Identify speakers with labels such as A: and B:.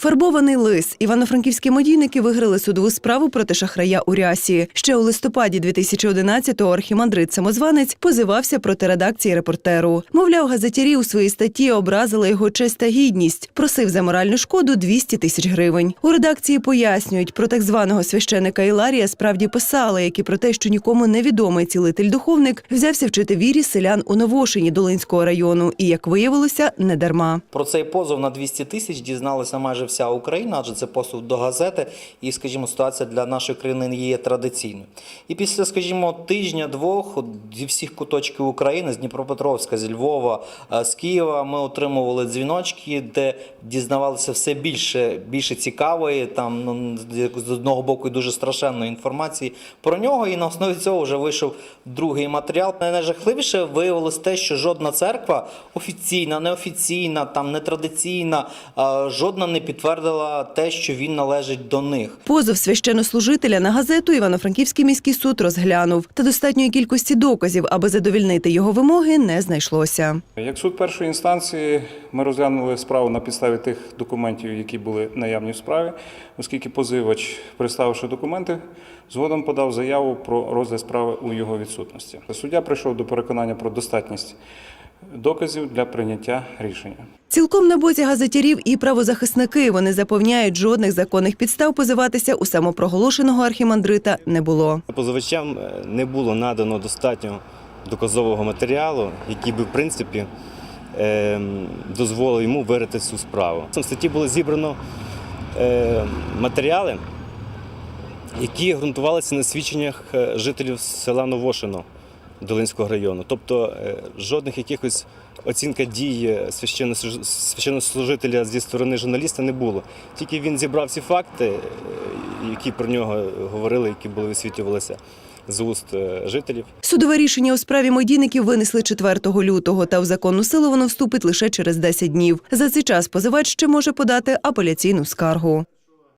A: Фарбований лис. Івано-франківські медійники виграли судову справу проти шахрая у рясі. Ще у листопаді 2011-го архімандрит самозванець позивався проти редакції репортеру. Мовляв, газетярі у своїй статті образили його честь та гідність. Просив за моральну шкоду 200 тисяч гривень. У редакції пояснюють, про так званого священика Іларія справді писали, як і про те, що нікому невідомий цілитель духовник взявся вчити вірі селян у Новошині Долинського району. І як виявилося, не дарма.
B: Про цей позов на 200 тисяч дізналася майже вся Україна, адже це позов до газети, і, скажімо, ситуація для нашої країни є традиційною. І після, скажімо, тижня-двох зі всіх куточків України, з Дніпропетровська, з Львова, е, з Києва, ми отримували дзвіночки, де дізнавалися все більше, більше цікавої, там ну, з одного боку і дуже страшенної інформації про нього. І на основі цього вже вийшов другий матеріал. Найжахливіше виявилось те, що жодна церква офіційна, неофіційна, там нетрадиційна, е, жодна не підтвердила те, що він належить до них.
A: Позов священнослужителя на газету Івано-Франківський міський суд розглянув. Та достатньої кількості доказів, аби задовільнити його вимоги, не знайшлося.
C: Як суд першої інстанції, ми розглянули справу на підставі тих документів, які були наявні в справі, оскільки позивач, представивши документи, згодом подав заяву про розгляд справи у його відсутності. Суддя прийшов до переконання про достатність доказів для прийняття рішення.
A: Цілком на боці газетярів і правозахисники вони запевняють, жодних законних підстав позиватися у самопроголошеного архімандрита не було.
D: Позивачам е, не було надано достатньо доказового матеріалу, який би в принципі ем, дозволив йому вирити цю справу. В статті було зібрано е, матеріали, які ґрунтувалися на свідченнях е, жителів села Новошино Долинського району. Тобто е, жодних якихось оцінка дій священнослуж- священнослужителя зі сторони журналіста не було. Тільки він зібрав ці факти, е, які про нього говорили, які були висвітлювалися з уст е, жителів.
A: Судове рішення у справі медійників винесли 4 лютого, та в законну силу воно вступить лише через 10 днів. За цей час позивач ще може подати апеляційну скаргу.